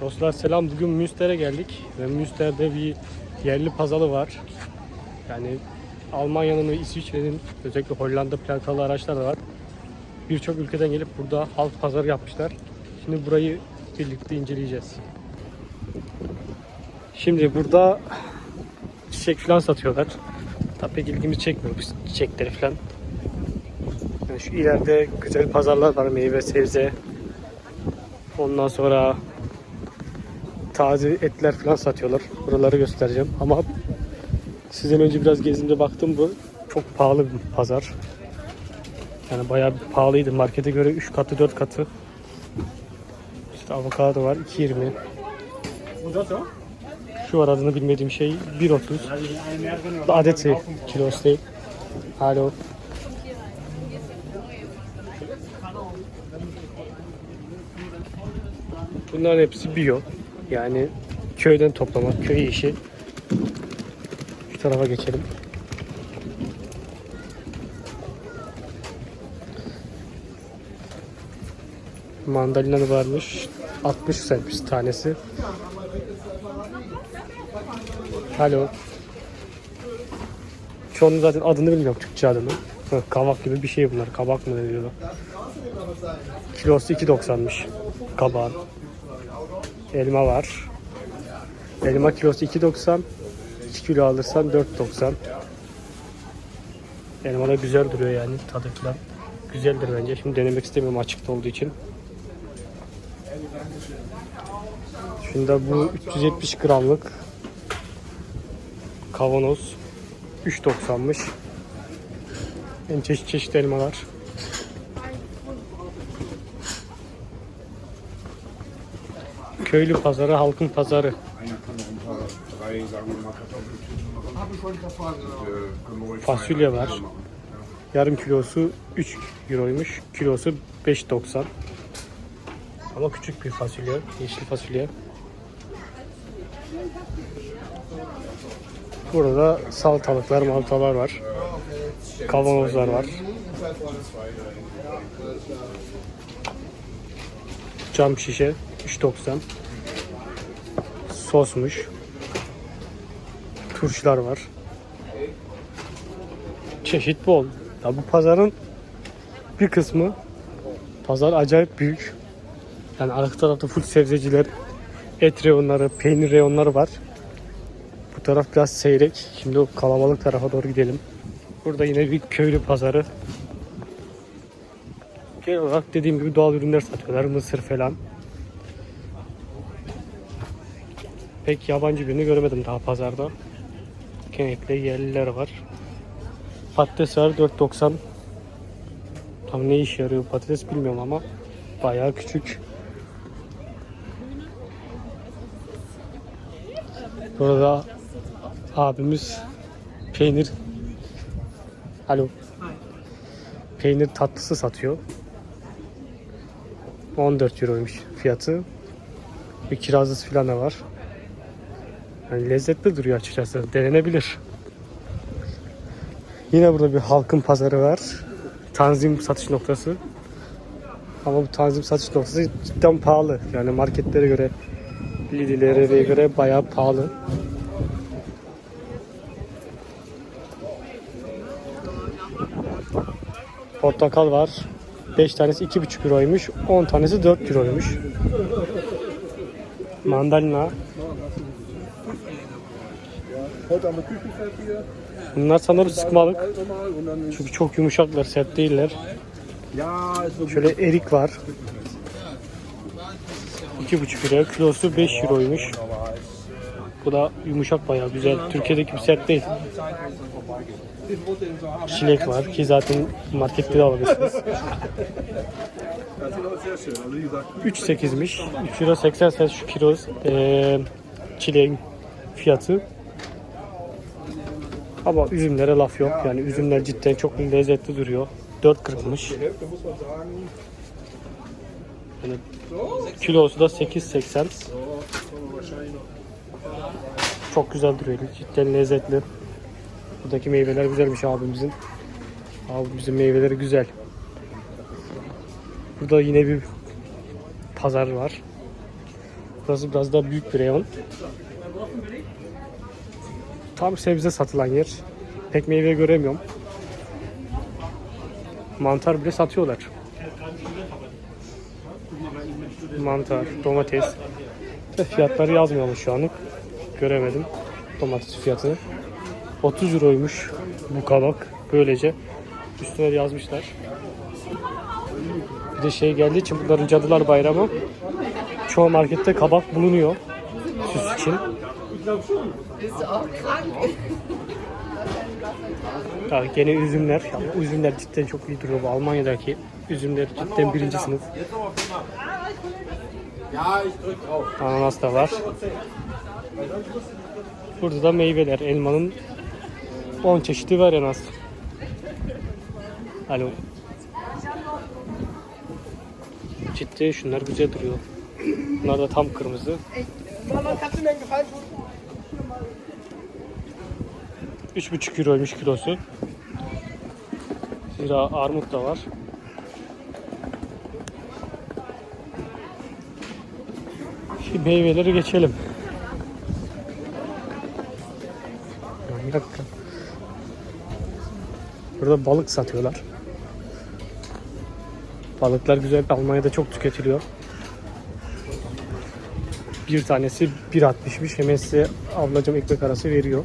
Dostlar selam. Bugün Münster'e geldik ve Münster'de bir yerli pazarı var. Yani Almanya'nın ve İsviçre'nin özellikle Hollanda plakalı araçlar da var. Birçok ülkeden gelip burada halk pazarı yapmışlar. Şimdi burayı birlikte inceleyeceğiz. Şimdi burada çiçek falan satıyorlar. Tabii pek ilgimi çekmiyor bu çiçekleri falan. Yani şu ileride güzel pazarlar var meyve sebze. Ondan sonra taze etler falan satıyorlar. Buraları göstereceğim. Ama sizden önce biraz gezimde baktım bu çok pahalı bir pazar. Yani bayağı bir pahalıydı. Markete göre 3 katı 4 katı. İşte avokado var 2.20. Şu var adını bilmediğim şey 1.30. Adeti kilosu değil. Alo. Bunların hepsi bio. Yani köyden toplamak, köy işi. Şu tarafa geçelim. Mandalina varmış. 60 centmiş tanesi. Alo. Çoğunun zaten adını bilmiyorum Türkçe adını. Hı, Kavak gibi bir şey bunlar. Kabak mı ne diyorlar. Kilosu 2.90'mış. Kabağın. Elma var. Elma kilosu 2.90. 2 kilo alırsan 4.90. Elma da güzel duruyor yani tadı falan. Güzeldir bence. Şimdi denemek istemiyorum açıkta olduğu için. Şunda bu 370 gramlık kavanoz 3.90'mış. En çeşit çeşit elmalar. Äh, können wir ruhig Fasulye var. Yarım kilosu 3 euroymuş. Kilosu 5.90. Ama küçük bir fasulye. Yeşil fasulye. Burada salatalıklar, maltalar var. Kavanozlar var. Cam şişe 3.90. Sosmuş. Turşular var. Çeşit bol. Ya bu pazarın bir kısmı pazar acayip büyük. Yani arka tarafta full sebzeciler, et reyonları, peynir reyonları var. Bu taraf biraz seyrek. Şimdi o kalabalık tarafa doğru gidelim. Burada yine bir köylü pazarı. Genel olarak dediğim gibi doğal ürünler satıyorlar. Mısır falan. Pek yabancı birini göremedim daha pazarda. Genellikle yerliler var. Patates var 4.90. Tam ne iş yarıyor patates bilmiyorum ama bayağı küçük. Burada abimiz peynir Alo. Peynir tatlısı satıyor. 14 euroymuş fiyatı. Bir kirazlısı falan da var. Yani lezzetli duruyor açıkçası. Denenebilir. Yine burada bir halkın pazarı var. Tanzim satış noktası. Ama bu tanzim satış noktası cidden pahalı. Yani marketlere göre, Lidl'lere göre bayağı pahalı. Portakal var. 5 tanesi 2,5 euroymuş. 10 tanesi 4 euroymuş. Mandalina. Bunlar sanırım sıkmalık. Çünkü çok yumuşaklar, sert değiller. Şöyle erik var. 2,5 lira. Kilosu 5 euroymuş. Bu da yumuşak bayağı güzel. Türkiye'deki bir sert değil. Çilek var ki zaten markette de alabilirsiniz. Das ist auch sehr schön. Also wie gesagt, 3.8'miş. 3 euro 80 cent şu kilo eee çileğin fiyatı. Ama üzümlere laf yok. Yani üzümler cidden çok lezzetli duruyor. 4.40'mış. die Hälfte muss man sagen, Yani kilosu da 8.80. so, das wollen wir wahrscheinlich noch. Çok güzel duruyor. Cidden lezzetli. Buradaki meyveler güzelmiş abimizin. Abimizin meyveleri güzel. Burada yine bir pazar var. Burası biraz daha büyük bir reyon. Tam sebze satılan yer. Pek meyve göremiyorum. Mantar bile satıyorlar. Mantar, domates. Fiyatları yazmıyormuş şu anlık. Göremedim domates fiyatını. 30 euroymuş bu kabak. Böylece üstüne yazmışlar. Bir de şey geldiği için bunların Cadılar Bayramı çoğu markette kabak bulunuyor süs için. Ya gene üzümler. Ya, üzümler cidden çok iyi duruyor. Bu Almanya'daki üzümler cidden birinci sınıf. Ananas da var. Burada da meyveler. Elmanın 10 çeşidi var en az. Alo. Cidden şunlar güzel duruyor. Bunlar da tam kırmızı. Üç buçuk euroymuş kilosu. Zira armut da var. Şimdi meyveleri geçelim. Bir dakika. Burada balık satıyorlar. Balıklar güzel. Almanya'da çok tüketiliyor. Bir tanesi 1.60'mış. Hemen size ablacım ekmek arası veriyor.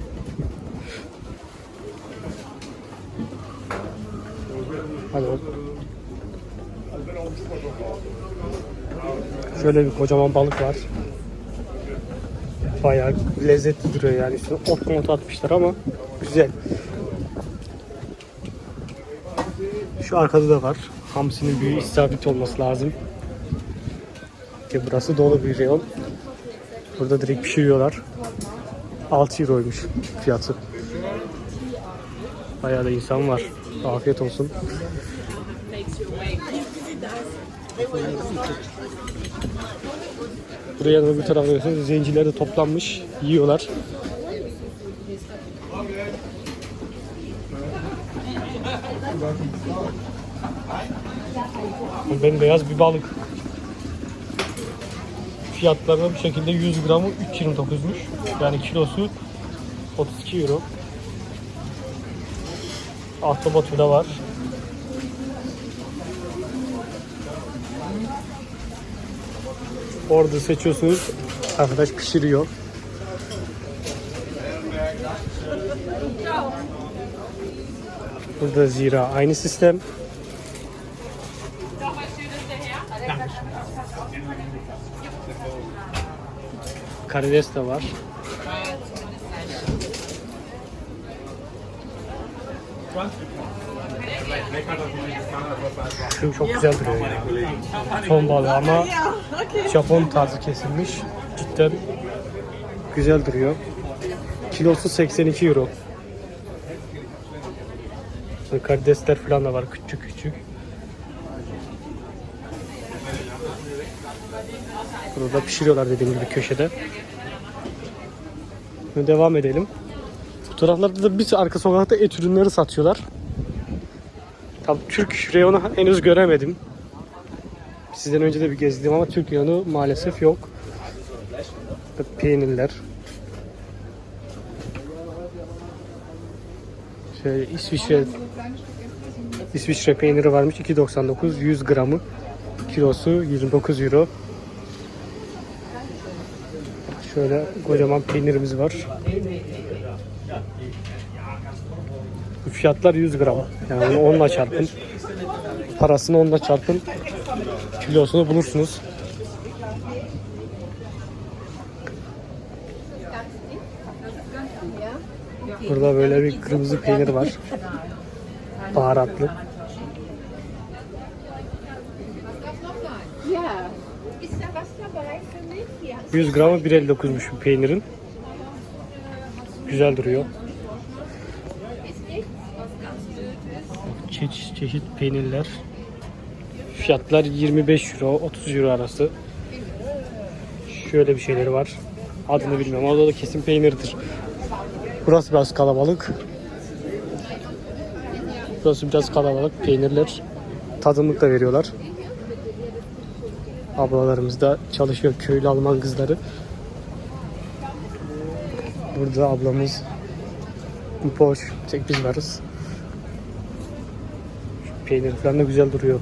Şöyle bir kocaman balık var. Bayağı lezzetli duruyor yani. Üstüne ot mot atmışlar ama güzel. Şu arkada da var. Hamsinin büyüğü isabet olması lazım. Ki burası dolu bir reyon. Burada direkt pişiriyorlar. 6 euroymuş fiyatı. Bayağı da insan var. Afiyet olsun. Buraya da bir tarafa görüyorsunuz. Zenciler de toplanmış. Yiyorlar. Ben beyaz bir balık. Fiyatları bu şekilde 100 gramı 3.29'muş. Yani kilosu 32 euro. Ahtapot da var. Orada seçiyorsunuz. Arkadaş pişiriyor. Burada zira aynı sistem. Karides de var. Şu çok güzel duruyor ya. Ton balığı ama Japon tarzı kesilmiş. Cidden güzel duruyor. Kilosu 82 euro. Karidesler falan da var küçük küçük. Burada pişiriyorlar dediğim gibi köşede. Devam edelim. Bu taraflarda da bir arka sokakta et ürünleri satıyorlar. Türk reyonu henüz göremedim. Sizden önce de bir gezdim ama Türk reyonu maalesef yok. Peynirler. Şöyle İsviçre İsviçre peyniri varmış 2.99 100 gramı kilosu 29 euro. Şöyle kocaman peynirimiz var. Bu fiyatlar 100 gram. Yani onu onunla çarpın. Parasını onunla çarpın. Kilosunu bulursunuz. Burada böyle bir kırmızı peynir var. Baharatlı. Ja. Ist da was dabei für mich? Ja. 100 gramı 1.59'muş bu peynirin. Güzel duruyor. Çeşit çeşit peynirler. Fiyatlar 25 euro, 30 euro arası. Şöyle bir şeyleri var. Adını bilmiyorum. O da kesin peynirdir. Burası biraz kalabalık. Burası biraz kalabalık. Peynirler tadımlık da veriyorlar. Ablalarımız da çalışıyor. Köylü Alman kızları. Burada ablamız boş. Tek biz varız. Şu peynir falan da güzel duruyor.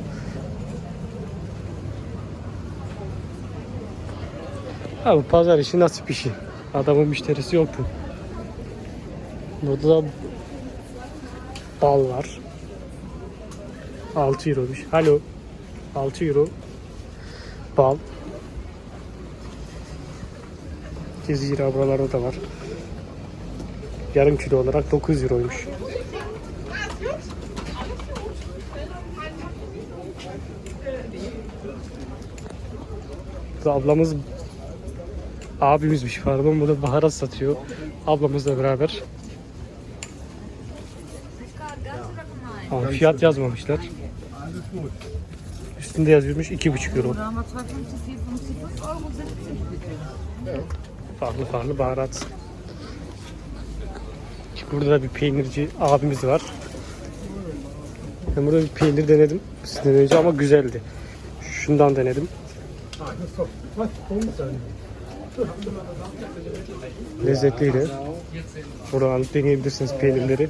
Ha bu pazar işi nasip işi. Adamın müşterisi yoktu. Burada da bal var. 6 euroymuş. Alo. 6 euro. Bal. Cezire buralarda da var. Yarım kilo olarak 9 euroymuş. Bu ablamız abimizmiş pardon. Bu da baharat satıyor. Ablamızla beraber. Ama fiyat yazmamışlar. Üstünde yazıyormuş 2,5 euro. Oder haben wir 250, 450, 5 Euro 70 bitte. Farklı farklı baharat. Burada da bir peynirci abimiz var. Ben burada bir peynir denedim sizden önce ama güzeldi. Şundan denedim. Lezzetliydi. Buradan alıp deneyebilirsiniz peynirleri.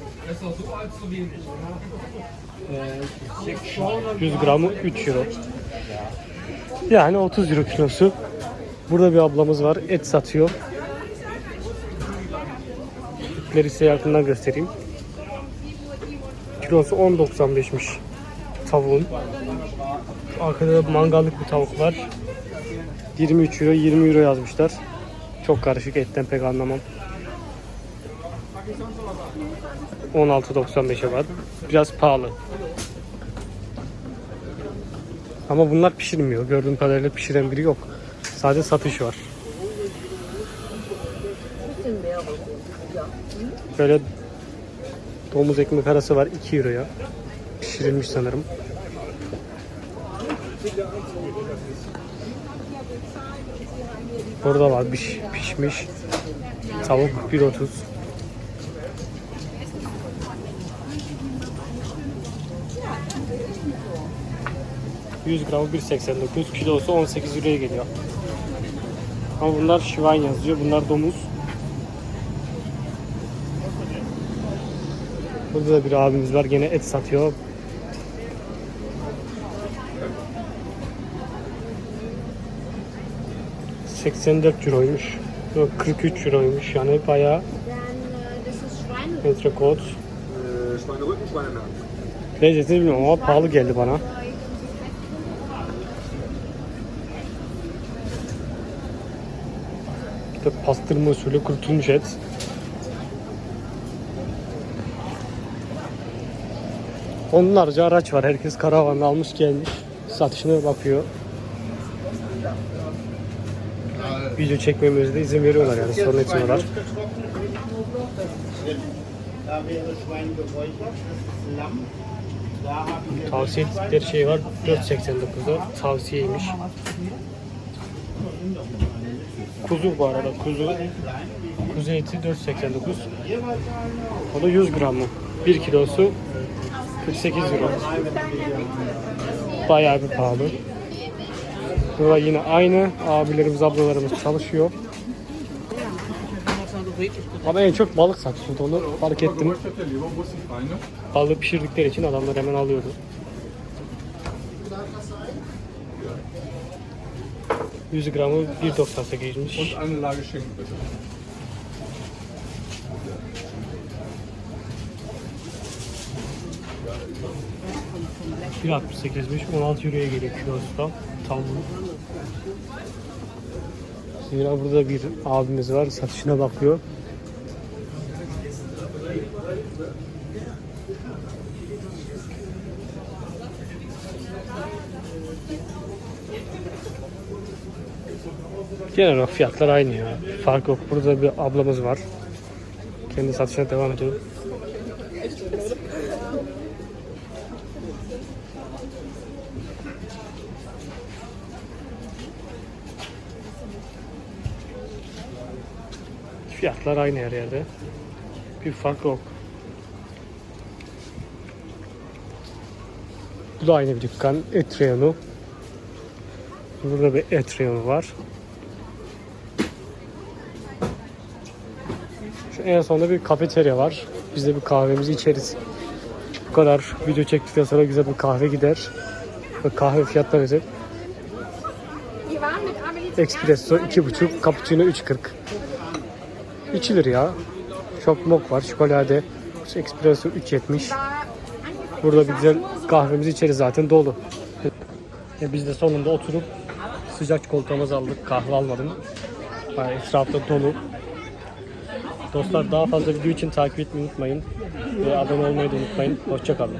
100 gramı 3 euro. Yani 30 euro kilosu. Burada bir ablamız var. Et satıyor. Etleri size yakından göstereyim. Kilosu 10.95'miş tavuğun. Arkada da mangallık bir tavuk var. 23 euro, 20 euro yazmışlar. Çok karışık etten pek anlamam. 16.95'e var. Biraz pahalı. Ama bunlar pişirmiyor. Gördüğüm kadarıyla pişiren biri yok. Sadece satış var. Böyle domuz ekmek arası var 2 euroya. Pişirilmiş sanırım. Burada var piş, pişmiş tavuk 1.30. ...100 gramı 1.89, kilosu 18 euroya geliyor. Ama bunlar Şivan yazıyor, bunlar domuz. Burada da bir abimiz var, gene et satıyor. ...84 euroymuş. Yok 43 euroymuş yani bayağı Schweinerücken, Schweinenacken. Lezzetini bilmiyorum ama pahalı geldi bana. İşte pastırma usulü kurutulmuş et. Onlarca araç var. Herkes karavanla almış gelmiş. Satışına bakıyor. Video çekmemize de izin veriyorlar yani sorun etmiyorlar. Tavsiye ettikleri şey var. 4.89'da tavsiyeymiş. Kuzu bu arada kuzu. Kuzu eti 4.89. O da 100 gram mı? 1 kilosu 48 euro. Bayağı bir pahalı. Burada yine aynı abilerimiz ablalarımız çalışıyor. Ama en çok balık satıyordu onu fark ettim. Balığı pişirdikleri için adamlar hemen alıyordu. ...100 gramı 1.98'miş. 1.68'miş. 16 euroya geliyor kilosu. Tam. Zira burada bir abimiz var. Satışına bakıyor. Genel olarak fiyatlar aynı ya. Fark yok. Burada bir ablamız var. Kendi satışına devam ediyor. Fiyatlar aynı her yerde. Bir fark yok. Bu da aynı bir dükkan. Et reyonu. Burada bir atrium var. Şu en sonunda bir kafeterya var. Biz de bir kahvemizi içeriz. Bu kadar video çektikten sonra güzel bir kahve gider. Ve kahve fiyatları zum Espresso ersten Mal in 2,5, cappuccino 3,40. İçilir ya. Çok mok var, şokolade. Espresso 3,70. Burada bir güzel kahvemizi içeriz zaten dolu. E biz de sonunda oturup sıcak çikolatamızı aldık. Kahve almadım. Bayağı etrafta dolu. Dostlar daha fazla video için takip etmeyi unutmayın. Ve abone olmayı da unutmayın. Hoşçakalın.